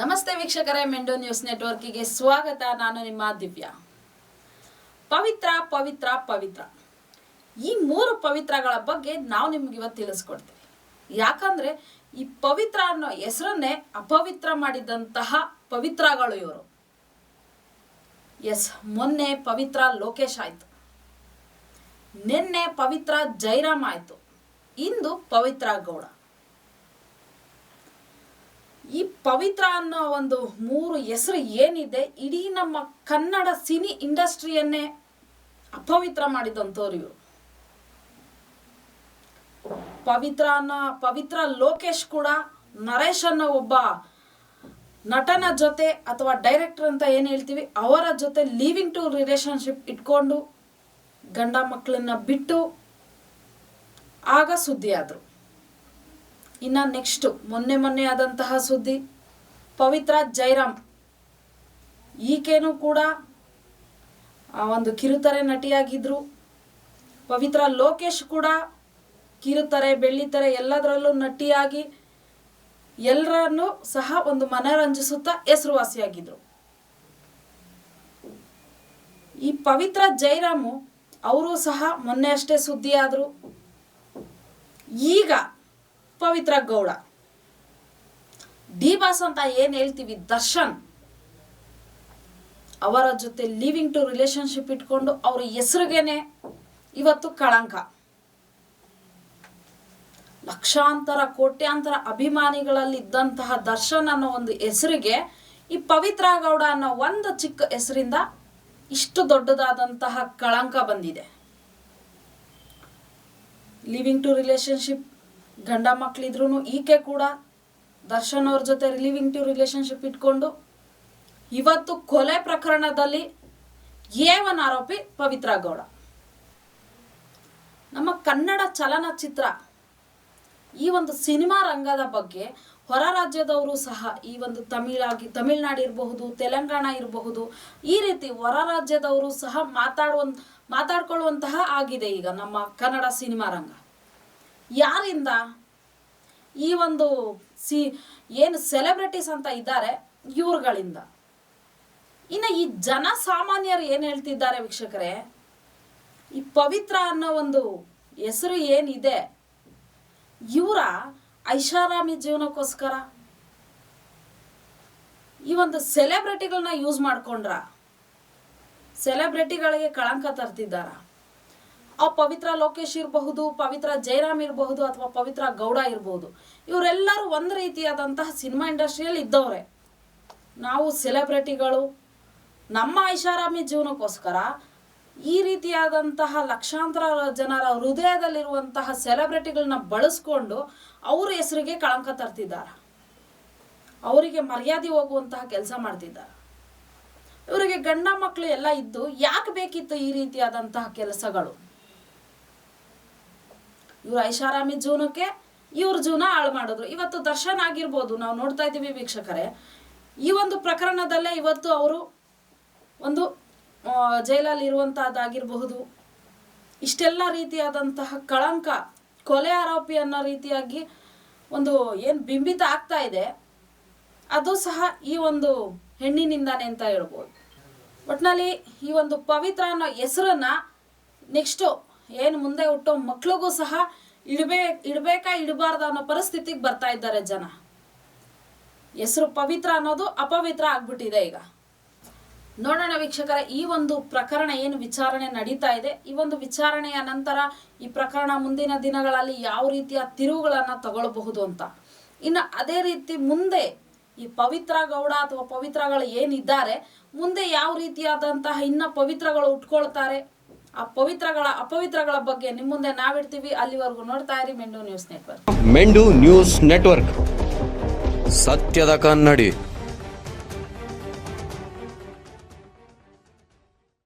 ನಮಸ್ತೆ ವೀಕ್ಷಕರೇ, ಮೆಂಡೋ ನ್ಯೂಸ್ ನೆಟ್ವರ್ಕಿಗೆ ಸ್ವಾಗತ. ನಾನು ನಿಮ್ಮ ದಿವ್ಯಾ. ಪವಿತ್ರ ಪವಿತ್ರ ಪವಿತ್ರ. ಈ ಮೂರು ಪವಿತ್ರಗಳ ಬಗ್ಗೆ ನಾವು ನಿಮ್ಗೆ ಇವತ್ತು ತಿಳಿಸ್ಕೊಡ್ತೀವಿ. ಯಾಕಂದ್ರೆ ಈ ಪವಿತ್ರ ಅನ್ನೋ ಹೆಸರನ್ನೇ ಅಪವಿತ್ರ ಮಾಡಿದಂತಹ ಪವಿತ್ರಗಳು ಇವರು. ಎಸ್, ಮೊನ್ನೆ ಪವಿತ್ರ ಲೋಕೇಶ್ ಆಯ್ತು. ನಿನ್ನೆ ಪವಿತ್ರ ಜೈರಾಮ್ ಆಯ್ತು. ಇಂದು ಪವಿತ್ರ ಗೌಡ ಈ ಪವಿತ್ರ ಅನ್ನೋ ಒಂದು ಮೂರು ಹೆಸರು ಏನಿದೆ, ಇಡೀ ನಮ್ಮ ಕನ್ನಡ ಸಿನಿ ಇಂಡಸ್ಟ್ರಿಯನ್ನೇ ಅಪವಿತ್ರ ಮಾಡಿದಂಥವ್ರು ಇವರು. ಪವಿತ್ರ ಅನ್ನೋ, ಪವಿತ್ರ ಲೋಕೇಶ್ ಕೂಡ ನರೇಶ್ ಅನ್ನೋ ಒಬ್ಬ ನಟನ ಜೊತೆ ಅಥವಾ ಡೈರೆಕ್ಟರ್ ಅಂತ ಏನು ಹೇಳ್ತೀವಿ, ಅವರ ಜೊತೆ ಲೀವಿಂಗ್ ಟು ರಿಲೇಶನ್ಶಿಪ್ ಇಟ್ಕೊಂಡು ಗಂಡ ಮಕ್ಕಳನ್ನ ಬಿಟ್ಟು ಆಗ ಸುದ್ದಿ ಆದರು ಇನ್ನು ನೆಕ್ಸ್ಟ್ ಮೊನ್ನೆ ಮೊನ್ನೆ ಆದಂತಹ ಸುದ್ದಿ, ಪವಿತ್ರ ಜೈರಾಮ್. ಈಕೆನೂ ಕೂಡ ಒಂದು ಕಿರುತೆರೆ ನಟಿಯಾಗಿದ್ರು. ಪವಿತ್ರ ಲೋಕೇಶ್ ಕೂಡ ಕಿರುತೆರೆ ಬೆಳ್ಳಿತೆರೆ ಎಲ್ಲದರಲ್ಲೂ ನಟಿಯಾಗಿ ಎಲ್ಲರನ್ನು ಸಹ ಒಂದು ಮನರಂಜಿಸುತ್ತಾ ಹೆಸರುವಾಸಿಯಾಗಿದ್ರು. ಈ ಪವಿತ್ರ ಜೈರಾಮು, ಅವರು ಸಹ ಮೊನ್ನೆ ಅಷ್ಟೇ ಸುದ್ದಿಯಾದರು. ಈಗ ಪವಿತ್ರ ಗೌಡ. ಡಿ ಅಂತ ಏನ್ ಹೇಳ್ತೀವಿ? ದರ್ಶನ್. ಅವರ ಜೊತೆ ಲಿವಿಂಗ್ ಟು ರಿಲೇಶನ್ಶಿಪ್ ಇಟ್ಕೊಂಡು ಅವ್ರ ಹೆಸರಿಗೇನೆ ಇವತ್ತು ಕಳಂಕ. ಲಕ್ಷಾಂತರ, ಕೋಟ್ಯಾಂತರ ಅಭಿಮಾನಿಗಳಲ್ಲಿ ಇದ್ದಂತಹ ದರ್ಶನ್ ಅನ್ನೋ ಒಂದು ಹೆಸರಿಗೆ ಈ ಪವಿತ್ರ ಗೌಡ ಅನ್ನೋ ಒಂದು ಚಿಕ್ಕ ಹೆಸರಿಂದ ಇಷ್ಟು ದೊಡ್ಡದಾದಂತಹ ಕಳಂಕ ಬಂದಿದೆ. ಲಿವಿಂಗ್ ಟು ರಿಲೇಶನ್ಶಿಪ್ ಗಂಡ ಮಕ್ಕಳಿದ್ರು ಈಕೆ ಕೂಡ ದರ್ಶನ್ ಅವ್ರ ಜೊತೆ ರಿಲೀವಿಂಗ್ ಟು ರಿಲೇಶನ್ಶಿಪ್ ಇಟ್ಕೊಂಡು ಇವತ್ತು ಕೊಲೆ ಪ್ರಕರಣದಲ್ಲಿ ಎ ಒನ್ ಆರೋಪಿ ಪವಿತ್ರ ಗೌಡ. ನಮ್ಮ ಕನ್ನಡ ಚಲನಚಿತ್ರ ಈ ಒಂದು ಸಿನಿಮಾ ರಂಗದ ಬಗ್ಗೆ ಹೊರ ರಾಜ್ಯದವರು ಸಹ ಈ ಒಂದು ತಮಿಳಾಗಿ ತಮಿಳ್ನಾಡು ಇರಬಹುದು, ತೆಲಂಗಾಣ ಇರಬಹುದು, ಈ ರೀತಿ ಹೊರ ರಾಜ್ಯದವರು ಸಹ ಮಾತಾಡುವ ಮಾತಾಡ್ಕೊಳ್ಳುವಂತಹ ಆಗಿದೆ ಈಗ ನಮ್ಮ ಕನ್ನಡ ಸಿನಿಮಾ ರಂಗ. ಯಾರಿಂದ ಈ ಒಂದು ಸಿ ಏನು ಸೆಲೆಬ್ರಿಟೀಸ್ ಅಂತ ಇದ್ದಾರೆ, ಇವ್ರುಗಳಿಂದ. ಇನ್ನು ಈ ಜನಸಾಮಾನ್ಯರು ಏನು ಹೇಳ್ತಿದ್ದಾರೆ ವೀಕ್ಷಕರೇ, ಈ ಪವಿತ್ರ ಅನ್ನೋ ಒಂದು ಹೆಸರು ಏನಿದೆ, ಇವರ ಐಷಾರಾಮಿ ಜೀವನಕ್ಕೋಸ್ಕರ, ಈ ಒಂದು ಸೆಲೆಬ್ರಿಟಿಗಳನ್ನ ಯೂಸ್ ಮಾಡ್ಕೊಂಡ್ರ ಸೆಲೆಬ್ರಿಟಿಗಳಿಗೆ ಕಳಂಕ ತರ್ತಿದ್ದಾರ? ಆ ಪವಿತ್ರ ಲೋಕೇಶ್ ಇರಬಹುದು, ಪವಿತ್ರ ಜಯರಾಮ್ ಇರಬಹುದು ಅಥವಾ ಪವಿತ್ರ ಗೌಡ ಇರಬಹುದು. ಇವರೆಲ್ಲರೂ ಒಂದು ರೀತಿಯಾದಂತಹ ಸಿನಿಮಾ ಇಂಡಸ್ಟ್ರಿಯಲ್ಲಿ ಇದ್ದವ್ರೆ. ನಾವು ಸೆಲೆಬ್ರಿಟಿಗಳು. ನಮ್ಮ ಐಷಾರಾಮಿ ಜೀವನಕ್ಕೋಸ್ಕರ ಈ ರೀತಿಯಾದಂತಹ ಲಕ್ಷಾಂತರ ಜನರ ಹೃದಯದಲ್ಲಿರುವಂತಹ ಸೆಲೆಬ್ರಿಟಿಗಳನ್ನ ಬಳಸ್ಕೊಂಡು ಅವ್ರ ಹೆಸರಿಗೆ ಕಳಂಕ ತರ್ತಿದ್ದಾರೆ. ಅವರಿಗೆ ಮರ್ಯಾದೆ ಹೋಗುವಂತಹ ಕೆಲಸ ಮಾಡ್ತಿದ್ದಾರೆ. ಇವರಿಗೆ ಗಂಡ ಮಕ್ಕಳು ಎಲ್ಲ ಇದ್ದು ಯಾಕೆ ಬೇಕಿತ್ತು ಈ ರೀತಿಯಾದಂತಹ ಕೆಲಸಗಳು? ಇವ್ರ ಐಷಾರಾಮಿ ಜೀವನಕ್ಕೆ ಇವ್ರ ಜೀವನ ಹಾಳು ಮಾಡಿದ್ರು. ಇವತ್ತು ದರ್ಶನ್ ಆಗಿರ್ಬೋದು, ನಾವು ನೋಡ್ತಾ ಇದ್ದೀವಿ ವೀಕ್ಷಕರೇ. ಈ ಒಂದು ಪ್ರಕರಣದಲ್ಲೇ ಇವತ್ತು ಅವರು ಒಂದು ಜೈಲಲ್ಲಿ ಇರುವಂತಹದ್ದಾಗಿರಬಹುದು. ಇಷ್ಟೆಲ್ಲ ರೀತಿಯಾದಂತಹ ಕಳಂಕ, ಕೊಲೆ ಆರೋಪಿ ಅನ್ನೋ ರೀತಿಯಾಗಿ ಒಂದು ಏನು ಬಿಂಬಿತ ಆಗ್ತಾ ಇದೆ. ಅದು ಸಹ ಈ ಒಂದು ಹೆಣ್ಣಿನಿಂದಾನೆ ಅಂತ ಹೇಳ್ಬೋದು. ಒಟ್ನಲ್ಲಿ ಈ ಒಂದು ಪವಿತ್ರ ಅನ್ನೋ ಹೆಸರನ್ನ ನೆಕ್ಸ್ಟು ಏನು ಮುಂದೆ ಹುಟ್ಟೋ ಮಕ್ಳಿಗೂ ಸಹ ಇಡಬೇ ಇಡಬೇಕಾ ಇಡಬಾರ್ದ ಅನ್ನೋ ಪರಿಸ್ಥಿತಿಗೆ ಬರ್ತಾ ಇದ್ದಾರೆ ಜನ. ಹೆಸರು ಪವಿತ್ರ ಅನ್ನೋದು ಅಪವಿತ್ರ ಆಗ್ಬಿಟ್ಟಿದೆ ಈಗ. ನೋಡೋಣ ವೀಕ್ಷಕರ, ಈ ಒಂದು ಪ್ರಕರಣ ಏನು ವಿಚಾರಣೆ ನಡೀತಾ ಇದೆ? ಈ ಒಂದು ವಿಚಾರಣೆಯ ನಂತರ ಈ ಪ್ರಕರಣ ಮುಂದಿನ ದಿನಗಳಲ್ಲಿ ಯಾವ ರೀತಿಯ ತಿರುವುಗಳನ್ನು ತಗೊಳ್ಬಹುದು ಅಂತ. ಇನ್ನು ಅದೇ ರೀತಿ ಮುಂದೆ ಈ ಪವಿತ್ರ ಗೌಡ ಅಥವಾ ಪವಿತ್ರಗಳು ಏನಿದ್ದಾರೆ, ಮುಂದೆ ಯಾವ ರೀತಿಯಾದಂತಹ ಇನ್ನ ಪವಿತ್ರಗಳು ಉಟ್ಕೊಳ್ತಾರೆ? ಆ ಪವಿತ್ರಗಳ, ಅಪವಿತ್ರಗಳ ಬಗ್ಗೆ ನಿಮ್ಮ ಮುಂದೆ ನಾವಿಡ್ತೀವಿ. ಅಲ್ಲಿವರೆಗೂ ನೋಡ್ತಾ ಇರಿ ಮೆಂಡು ನ್ಯೂಸ್ ನೆಟ್ವರ್ಕ್. ಮೆಂಡು news network. ಸತ್ಯದ ಕನ್ನಡಿ.